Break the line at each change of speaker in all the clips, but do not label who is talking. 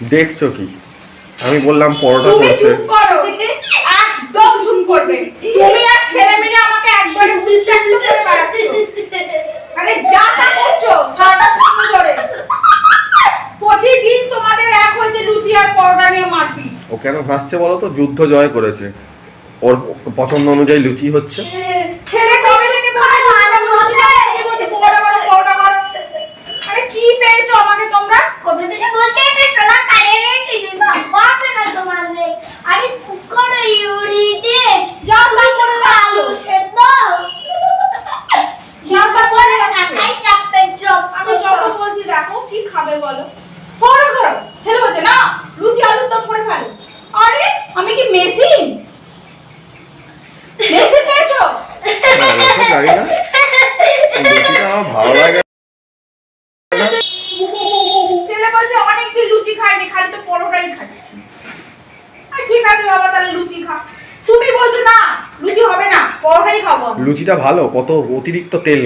দেখছ কি? আমি বললাম পরোটা
তুমি
করছে।
একদম চুপ করবে। তুমি আর ছেলে মিলে আমাকে একবারে উত্ত্যক্ত করে বেড়াচ্ছ। আরে যা তা করছ সারাটা সময় ধরে প্রতিদিন তোমাদের এক হয়েছে লুচি আর পরোটা নিয়ে মারপিট।
ও কেন হাসছে বলো তো? যুদ্ধ জয় করেছে। ওর পছন্দ অনুযায়ী লুচি হচ্ছে
ছেলে কবে থেকে বলে লুচি না কে বলছে পরোটা করো পরোটা করো আরে কি পেয়েছ আমাকে তোমরা
কবে থেকে বলছে এটা শালা কারে রে টিভি বাবা না তোমার নেই আরে চুপ করো ইউরিটেট
যাও তাই করে
আলু
যাচ্ছ
সেদ্ধ
যাও তাই করে যাচ্ছ
খাই চাপে চপ
আমি যখন বলছি দেখো কি খাবে বলো পরোটা করো ছেলে বলছে না লুচি আলুর দম করে ফেলো আরে আমি কি মেশিন মেশিন পেয়েছ
না, ওটা জানি না লুচিটা আমার ভালো লাগে।
ছেলে বলছে অনেকদিন লুচি খাইনি খালি তো পরোটাই খাচ্ছি। ঠিক আছে বাবা তাহলে লুচি খা। তুমি বলছো না লুচি হবে না পরোটাই খাব
লুচিটা ভালো কত অতিরিক্ত তেল।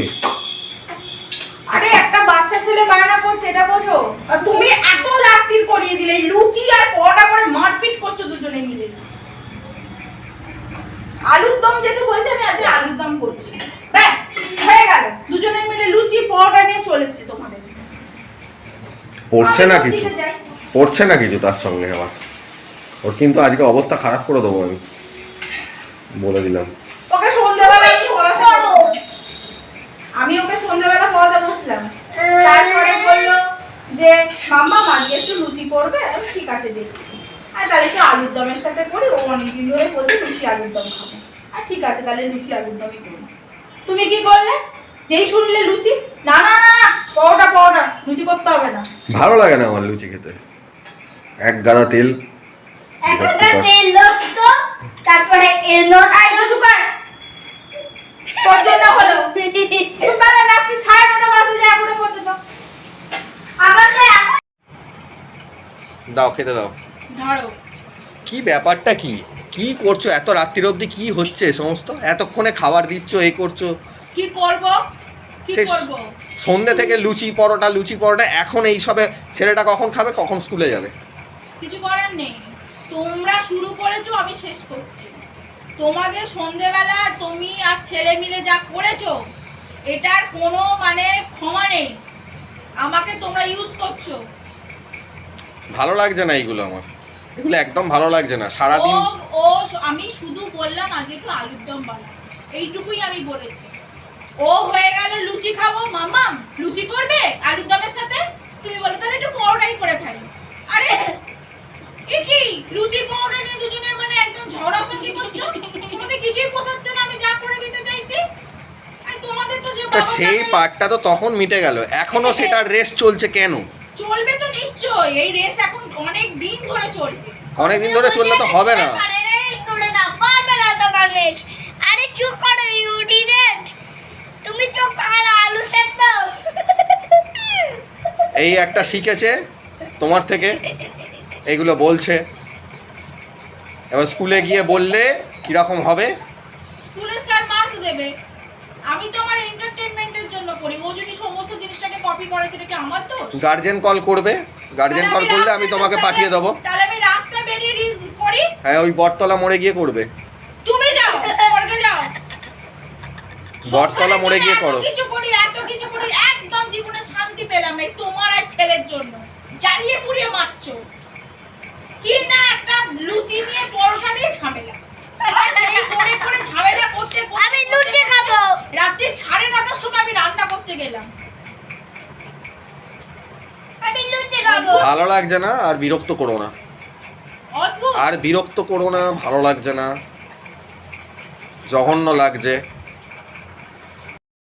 আরে একটা বাচ্চা ছেলে বায়না করছে এটা বোঝো? আর তুমি এত রাত্রির করিয়ে দিলে লুচি আর পরোটা করে মারপিট করছ দুজনে মিলে। আলুর দম যেহেতু বলছে আমি আজ আলুর দম করছি। ব্যাস হয়ে গেল দুজনে মিলে নিয়ে চলেছে তোমাদের।
পড়ছে না কিছু। পড়ছে না কিছু তার সঙ্গে আবার। ওর কিন্তু আজকে অবস্থা খারাপ করে দেবো আমি। বলে দিলাম।
ওকে সন্ধ্যাবেলা আমি পড়াতে আমি ওকে সন্ধ্যাবেলা পড়াতে বসলাম। তারপরে বলল যে মাম্মা মাঝে একটু লুচি করবে? ঠিক আছে দেখছি। আর তাহলে একটু আলুর দমের সাথে করি। ও অনেকদিন ধরে বলছে লুচি আলুর দম খাব। আর ঠিক আছে তাহলে লুচি আলুর দমই করি তুমি কি করলে? যেই শুনলে লুচি না না না না পরোটা পরোটা লুচি করতে হবে না।
ভালো লাগে না আমার লুচি খেতে। এক গাদা তেল
একটা তেল তারপরে
আই তো চুকার তোর জন্য হলো। রাত্রি সাড়ে নটা বাজে যায় এখনও পর্যন্ত।
আবার না
দাও খেতে দাও।
ধরো।
কি ব্যাপারটা কি? কি করছ? এত রাত্রির অবধি কি হচ্ছে সমস্ত? এতক্ষণে খাবার দিচ্ছ এই করছ।
কি করব? কি
সন্ধ্যে থেকে লুচি পরোটা লুচি পরোটা এখন এই সবে ছেলেটা কখন খাবে কখন স্কুলে যাবে?
কিছু করার নেই। তোমরা শুরু করেছ আমি শেষ করছি। তোমাদের সন্ধেবেলা তুমি আর ছেলে মিলে যা করেছ এটার কোনো মানে ক্ষমা নেই। আমাকে তোমরা ইউজ করছ।
ভালো লাগছে না এইগুলো আমার। এগুলো একদম ভালো লাগছে না। সারাদিন
ও ও আমি শুধু বললাম আজ একটু আলুর দম বানা এইটুকুই আমি বলেছি। ও হয়ে গেল লুচি খাব মামা লুচি করবে? আলুর দমের সাথে? তুমি বলো তাহলে একটু পরোটাই করে ফেলো আরে এ কি? লুচি পরোটা নিয়ে দুজনের মানে একদম ঝগড়া অশান্তি করছ? তোমাদের কিছুই পোষাচ্ছে না আমি যা করে দিতে চাইছি। আর তোমাদের তো যে
সেই পার্টটা তো তখন মিটে গেল। এখনও সেটার রেস চলছে কেন?
চলবে তো নিশ্চয়ই। এই রেস এখন অনেক দিন ধরে চলবে।
অনেকদিন ধরে চললে তো হবে না।
আরে চুপ করো তুমি আর আলু সেদ্ধ?
এই একটা শিখেছে তোমার থেকে এইগুলো বলছে। এবার স্কুলে গিয়ে বললে কীরকম হবে?
স্কুলে স্যার মার্ক দেবে। আমি তো আমার এন্টারটেইনমেন্টের জন্য করি। ও যদি সমস্ত জিনিসটাকে কপি করে সেটা কি আমার তো
কল করবে। গার্জেন কল করলে আমি তোমাকে পাঠিয়ে দেবো।
তাহলে আমি রাস্তায় বেরিয়ে করি।
হ্যাঁ ওই বটতলা মোড়ে গিয়ে করবে
তুমি যাও করবে যাও
বটতলা মোড়ে গিয়ে করো।
কিছু করি এত কিছু করি একদম জীবনে শান্তি পেলাম না তোমার আর ছেলের জন্য। জ্বালিয়ে পুড়িয়ে মারছো। কি না একটা লুচি নিয়ে পরোটা নিয়ে ঝামেলা। আর এই করে করে ঝামেলা করতে করতে
আমি লুচি খাব।
রাত্রি সাড়ে নটার সময় আমি রান্না করতে গেলাম।
আমি লুচি খাব।
ভালো লাগছে না আর বিরক্ত করো না। আর বিরক্ত করো না ভালো লাগছে না। জঘন্য লাগছে।